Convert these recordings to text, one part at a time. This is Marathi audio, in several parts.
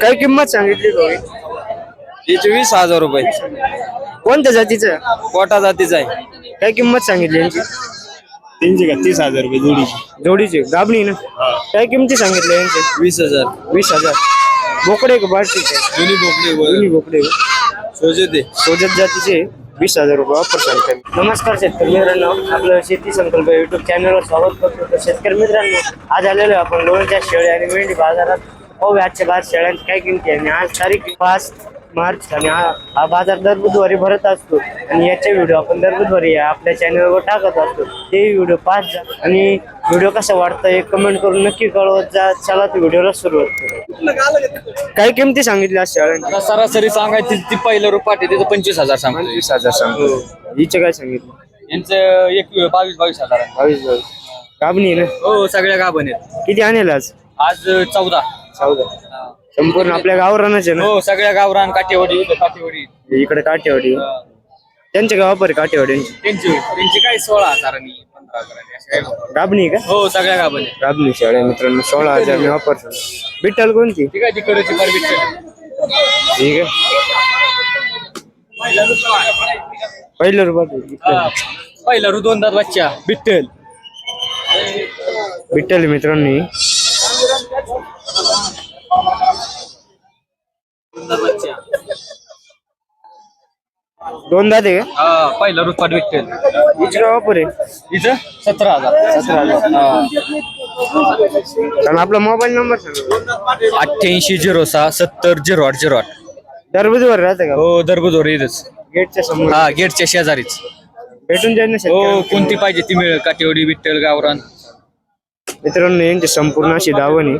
काय किंमत सांगितली भाऊ? हिचे वीस हजार रुपये. कोणत्या जातीचं? कोटा जातीचा आहे. काय किंमत सांगितली यांची? तीनशे का तीस हजार रुपये जोडीची. जोडीची. गाबणी ना? काय किमती सांगितल्या यांची? वीस हजार. वीस हजार. बोकडे का बारटीचे दोन्ही बोकडे दोन्ही बोकडे सोजे ते सोजत जातीचे वीस हजार रुपये वापर सांगतात नमस्कार शेतकरी मित्रांनो. आपलं शेती संकल्प युट्यूब चॅनलवर स्वागत करतो. तर शेतकरी मित्रांनो आज आलेलो आहे आपण लोणच्या शेळी आणि मेंढी बाजारात. पाहू आजच्या बाद शेळ्यांची काय किमती आहे. आणि आज तारीख पाच मार्च आणि हा हा बाजार दर बुधवारी भरत असतो. आणि याचे व्हिडिओ आपण दर बुधवारी आपल्या चॅनलवर टाकत असतो. ते व्हिडिओ पाच जा. आणि व्हिडिओ कसा वाटतं हे कमेंट करून नक्की कळवत जा. चला तर व्हिडिओला सुरुवात करू. काय किमती सांगितल्या आज शेळ्यांची? आता सरासरी सांगायची ती पहिलं रुपाट आहे तिथं पंचवीस हजार सांगतो वीस हजार सांगतो हिचे काय सांगितलं? यांचं एक बावीस बावीस हजार आहे. बावीस बावीस. गाबणी आहे ना? हो सगळ्या गाभण आहेत. किती आणेल आज? आज चौदा. चौदा संपूर्ण आपल्या गावरानच आहे ना? हो सगळ्या गावरान काठेवाडी इथं काठेवाडी. इकडे काठेवाडी. त्यांच्या गावापर काठेवाडी त्यांची त्यांची काय सोळा हजारांनी पंधरा हजारांनी अशी आहे. गाबणी का? हो सगळ्या गाबणी. शाळा मित्रांनो सोळा हजार मी वापर विठ्ठल कोणती? ठीक आहे तिकडची परमिट ठीक आहे. पहिलं रुपये पहिला रु दोन दात बच्चा बिट्टल. विठ्ठल मित्रांनो दोन दादे का हा पहिला रुपाट बिट्टल हिचे काय वापर आहे इथं? सतरा हजार. सतरा हजार. कारण आपला मोबाईल नंबर सांगा. अठ्ठ्याऐंशी झिरो सहा सत्तर झिरो आठ झिरो आठ. दर बुधवार राहते का? हो दरबुदोर इथंच. गेटच्या समोर. हा गेटच्या शेजारीच. भेटून जाईल ना हो? कोणती पाहिजे ती मिळेल. काटेवाडी विठ्ठल गावरान. मित्रांनो यांची संपूर्ण अशी दावण आहे.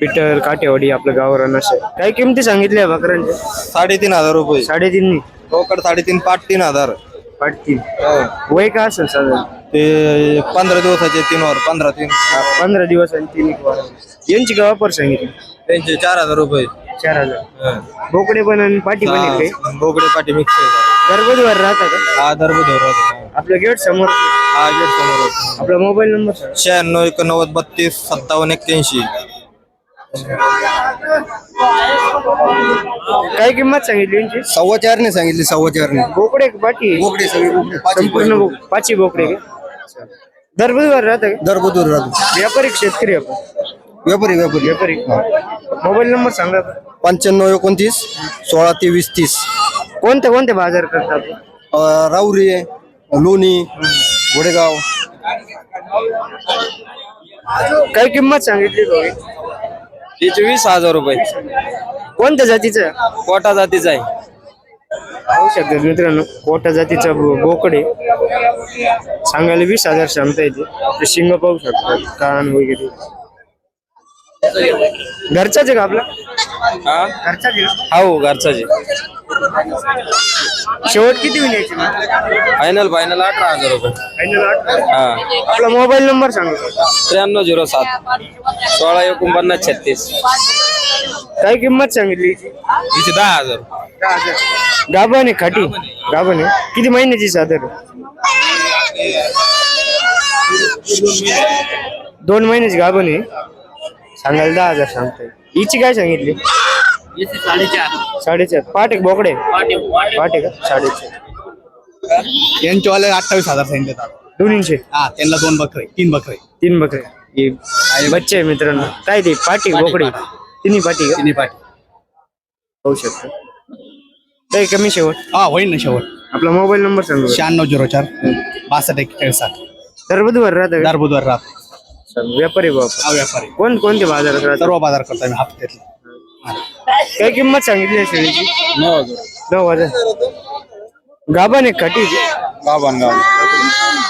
पिठर काटेवाडी आपलं गावरान असं काय किमती सांगितल्या बकरांच्या साडेतीन हजार रुपये. साडेतीन कोकड साडेतीन पाच तीन हजार. पाटतीन वय का असेल साधारण? ते पंधरा दिवसाचे तीन वर पंधरा तीन. पंधरा दिवस आणि तीन एक वार. यांची का वापर सांगितली? त्यांचे चार हजार रुपये. चार हजार. बोकडे पण आणि पाटी पण आहे काही बोकडे पाठी मिक्स दरबुधवार राहता का? हा दरबुधर आपल्या गेट समोर. हा गेट समोर होता. आपला मोबाईल नंबर सांगा. शहाण्णव एकोणनव्वद बत्तीस सत्तावन्न एक्क्याऐंशी. काय किंमत सांगितली यांची? सव्वा चारने सांगितली सव्वा चारने. बोकडे का पाटी बोकडे सगळे बोकडे. पाचही संपूर्ण बो- पाची बोकडे का? दरबुधवार राहता का? दरबुदूर राहतो. व्यापारी का शेतकरी आपण? व्यापारी व्यापारी. व्यापारी. मोबाईल नंबर सांगा बरं. पंच्याण्णव एकोणतीस सोळा तेवीस तीस. कोणते कोणते बाजार करतात? अं, राऊरी लोणी. घोडेगाव काय किंमत सांगितली भाऊ? हिचे वीस हजार रुपये. कोणत्या जातीचं? कोटा जातीचा आहे. पाहू शकतात मित्रांनो कोटा जातीचा बो- बोकडे. सांगायला वीस हजार सांगता येते. ते शिंग पाहू शकतात कान वगैरे. घरचाच आहे का आपला? हा? घरचाच आहे का? हो घरचाच आहे. शेवट किती होईल याची? फायनल फायनल अठरा हजार रुपये. हा. आपला मोबाईल नंबर सांगा. त्र्याण्णव झिरो सात. सोळा एकोणपन्नास छत्तीस. काय किंमत सांगितली याची? दहा हजार. गाभण आहे खाटी. गाभण आहे. किती महिन्याची साधारण? दोन महिन्याची गाभण आहे. सांगायला दहा हजार सांगताय. हिची काय सांगितली? साडेचार. साडेचार. पाट एक बोकडे? पाट का? साडेचार. यांच्यावाले अठ्ठावीस हजार सांगितले दोन्हीचे? हा त्यांना दोन बकरे तीन बकरे. तीन बकरे. हे बच्चे आहे मित्रांनो. काय ते? पाटी बोकडे? तिन्ही पाटी का? तिन्ही पाठी. होऊ शकतो. काही कमी शेवट? हा होईल ना शेवट. आपला मोबाईल नंबर सांगा. शहाण्णव झिरो चार बासष्ट एक्केचाळीस साठ तर बुधवार राहतं का? दर बुधवार राहत. व्यापारी बाप हा व्यापारी. कोण कोणते बाजारात राहतात सर्व बाजार करतो आम्ही हप्त्यातले. काय किंमत सांगितली शेळीची नऊ हजार. नऊ हजार. गाभण एक खाटी गावान गाव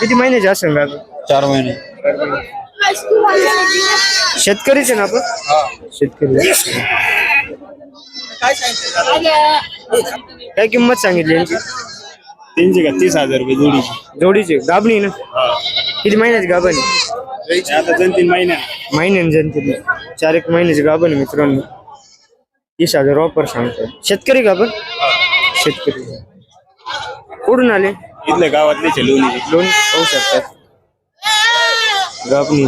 किती महिन्याची असेल गाभण? चार महिने. शेतकरीच आहे ना आपण? शेतकरी काय किंमत सांगितली यांची? तीनशे का तीस हजार रुपये जोडीची जोडीची. गाभणी ना? किती महिन्याची गाभण आता दोन तीन महिन्या महिन्याने जनतेने चार एक महिन्याची गाभण मित्रांनो. तीस हजार ऑफर सांगतो शेतकरी गाभण शेतकरी. कुठून आले? इथल्या गावातले लोणी. दोन होऊ शकतात गाभणी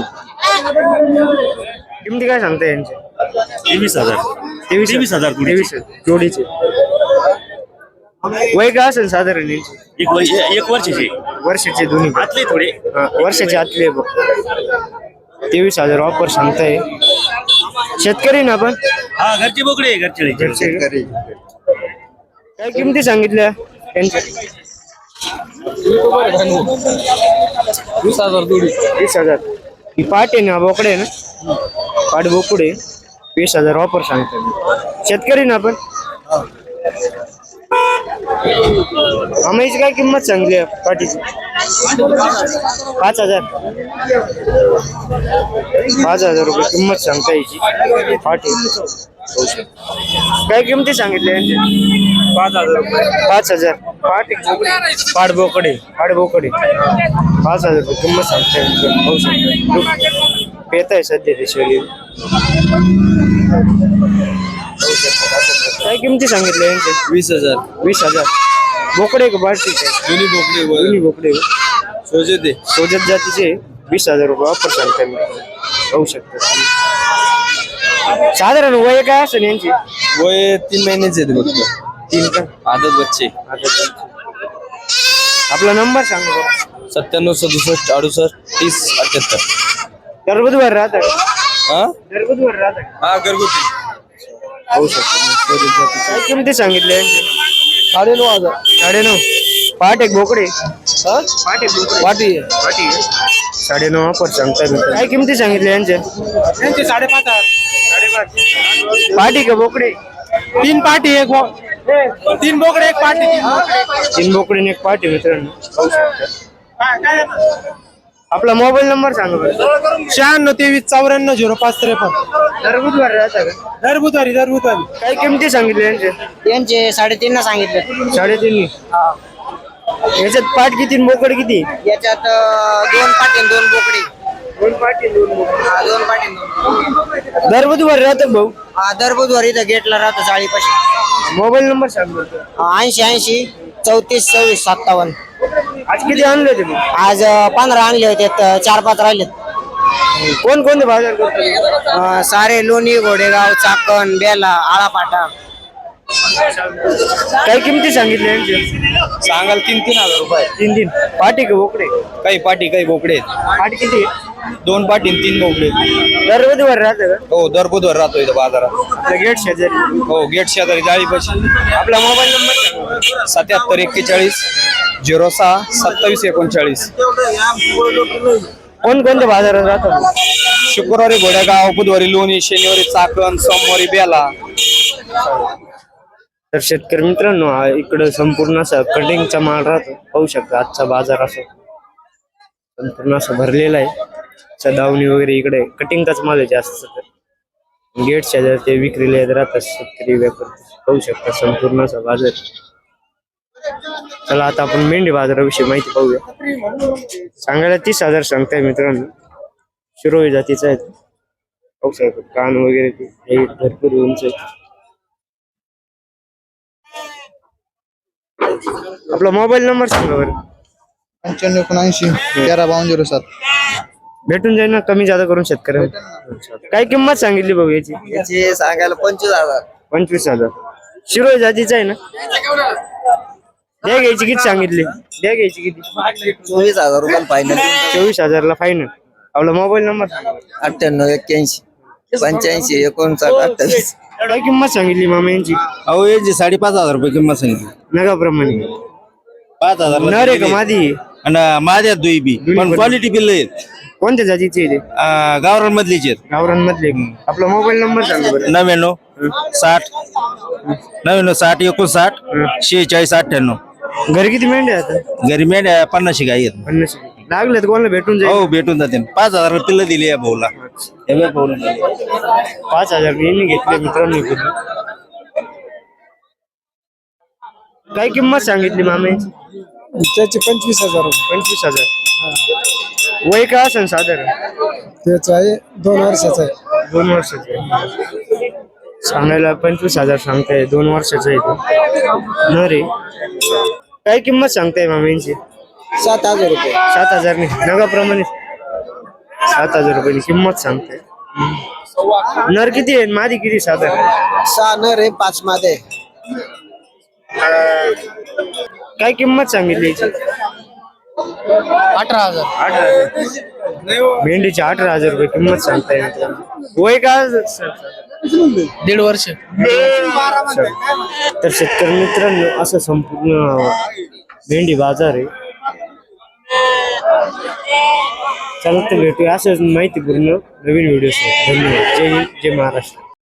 किमती काय सांगता यांची? तेवीस हजार. तेवीस तेवीस हजार. तेवीस हजार. जोडीचे. वय काय असेल साधारण यांची? एक वर्ष- एक वर्षाची. वर्षाचे दोन्ही. पण. आतले थोडे. हा, वर्षाचे आतले बघ. तेवीस हजार ऑफर सांगताय. शेतकरी ना आपण? हा घरचे बोकडे आहे, घरचे. काय किमती सांगितल्या त्यांच्या? वीस हजार. जोडी वीस हजार ही पाट आहे ना बोकडे आहे ना? पाट बोकडे वीस हजार ऑफर सांगतात शेतकरी ना आपण? आम्हाची काय किंमत सांगली आहे पाठीची पाच हजार. पाच हजार रुपये किंमत सांगता याची पाठी काय किमती सांगितल्या यांच्या पाच हजार रुपये. पाच हजार. पाट पाड बोकडे. बोकडे. पाच हजार रुपये किंमत सांगता शकता. पेत आहे सध्या ते शैली काय किमती सांगितल्या यांचे? वीस हजार. वीस हजार. बोकडे का बारटीचे दोन्ही बोकडे दोन्ही बोकडे सोजे ते सोजत जातीचे वीस हजार रुपये वापर सांगता मी पाहू शकता. साधारण वय काय असेल यांची? वय तीन महिन्याचे आहेत फक्त तीन का? आदत बच्चे. आता आपला नंबर सांगा. सत्त्याण्णव सदुसष्ट अडुसष्ट तीस अठ्याहत्तर. दर बुधवार राहता हा? राहता का हा घरगुती. पाहू शकतो. किमती सांगितले साडेनऊ हजार. साडेनऊ. पाठ एक बोकडे. पाठ एक बोकडे. वाटी. पाठी साडेनऊ वापर सांगता मी काय किमती सांगितले यांच्या त्यांचे साडेपाच हजार. पाठी का बोकडे. तीन पाटी एक तीन बोकडे एक पाटी तीन बोकडे. आणि एक पाठी मित्रांनो. आपला मोबाईल नंबर सांगा बरं. शहाण्णव तेवीस चौऱ्याण्णव झिरो पाच त्रेपन्न. दर बुधवार राहता का? दर बुधवारी दर बुधवारी. काय किमती सांगितले यांचे? यांचे साडेतीन सांगितलं. साडेतीन याच्यात पाठ किती आणि बोकड किती? याच्यात अं, दोन पाटील दोन बोकडे. दोन पाठी दोन बोकड. हा, दोन पाटील दोन दर बुधवार राहतं भाऊ? हा, दर बुधवारी इथं गेटला राहतो चाळीपाशी. मोबाईल नंबर सांग बरं. ऐंशी ऐंशी चौतीस सव्वीस सत्तावन्न. आज किती आणले तुम्ही आज अं, पंधरा आणले होते चार पाच राहिलेत. कोण कोणते बाजार करतो अं, सारे लोणी घोडेगाव चाकण बेला आळापाटा. काय किमती सांगितले यांचे? सांगाल तीन तीन हजार रुपये. तीन तीन. पाठी का बोकडे? काही पाटी काही बोकडे. आहेत. पाठी किती? दोन पाटी आणि तीन बोकडे. आहेत. दर बुधवार राहतं का? हो दर बुधवार राहतो इथं बाजारात. गेट शेजारी. हो गेट शेजारी जाळी पाशी आपला मोबाईल नंबर सत्याहत्तर एक्केचाळीस झिरो सहा सत्तावीस एकोणचाळीस. कोण कोणत्या बाजारात राहतात शुक्रवारी घोडेगाव बुधवारी लोणी शनिवारी चाकण सोमवारी बेला. तर शेतकरी मित्रांनो हा इकडं संपूर्ण असा कटिंगचा माल राहतो. पाहू शकता आजचा बाजार असो संपूर्ण असं भरलेला आहे. सदावणी वगैरे इकडे कटिंगचाच माल आहे जास्त तर गेट शेजार ते विक्रीला येत राहतात शेतकरी व्यापारी. पाहू शकता संपूर्ण असा बाजार. चला आता आपण मेंढी बाजाराविषयी माहिती पाहूया. सांगायला तीस हजार सांगताय मित्रांनो. शिरोई जातीचा आहे. पाहू शकता कान वगैरे ते हे भरपूर उंच आहे. आपला मोबाईल नंबर सांगा बरं. पंच्याण्णव एकोणऐंशी तेरा बावन्न झिरो सात. भेटून जाईल ना कमी जादा करून शेतकऱ्यांना. काय किंमत सांगितली भाऊ याची? याचे सांगायला पंचवीस हजार. पंचवीस हजार. शिरोई जातीचा आहे ना? द्या घ्यायची किती सांगितली? द्या घ्यायची किती? चोवीस हजार रुपये फायनल चोवीस हजारला फायनल आपला मोबाईल नंबर. अठ्ठ्याण्णव एक्क्याऐंशी. पंच्याऐंशी एकोणसाठ अठ्ठावीस. काय किंमत सांगितली मामा यांची? अहो याची साडेपाच हजार रुपये किंमत सांगितली. नगाप्रमाणे पाच हजार नर आहे का मादी? आणि माझ्या दुई बी. पण क्वालिटी बिल आहेत. कोणत्या जातीचे आहे ते गावरान मधलीचे आहेत. गावरांमधले आपला मोबाईल नंबर सांगा बरं. नव्याण्णव साठ. नव्याण्णव साठ एकोणसाठ शेहेचाळीस अठ्ठ्याण्णव. घरी किती मेंढ्या आता? घरी मेंढ्या पन्नासशे गाई आहेत. पन्नास लागले तर कोणाला भेटून जाईल? हो भेटून जाते पाच हजार पिल्लं दिली या भाऊला. हे बघ भाऊला. दिली. पाच हजार यांनी घेतले मित्रांनी इकडून. काय किंमत सांगितली मामाची त्याचे पंचवीस हजार. पंचवीस हजार. वय काय असेल साधारण? त्याचं आहे दोन वर्षाचं आहे. दोन वर्षाचे सांगायला पंचवीस हजार सांगताय दोन वर्षाचं आहे. तो न रे काय किंमत सांगताय मामांची? सात हजार रुपये. सात हजार नाही नगाप्रमाणे. सात हजार रुपयाची किंमत सांगताय. नर किती आहे? मादी किती साधारण? सहा नर आहे पाच मादे काय किंमत सांगितली याची? अठरा हजार. अठरा हजार. भेंडीची अठरा हजार रुपये किंमत सांगताय. मित्रांनो वय का? दीड वर्ष. तर शेतकरी मित्रांनो असं संपूर्ण भेंडी बाजार आहे. चला तर भेटूया असंच माहितीपूर्ण नवीन व्हिडिओ धन्यवाद. जय हिंद जय महाराष्ट्र.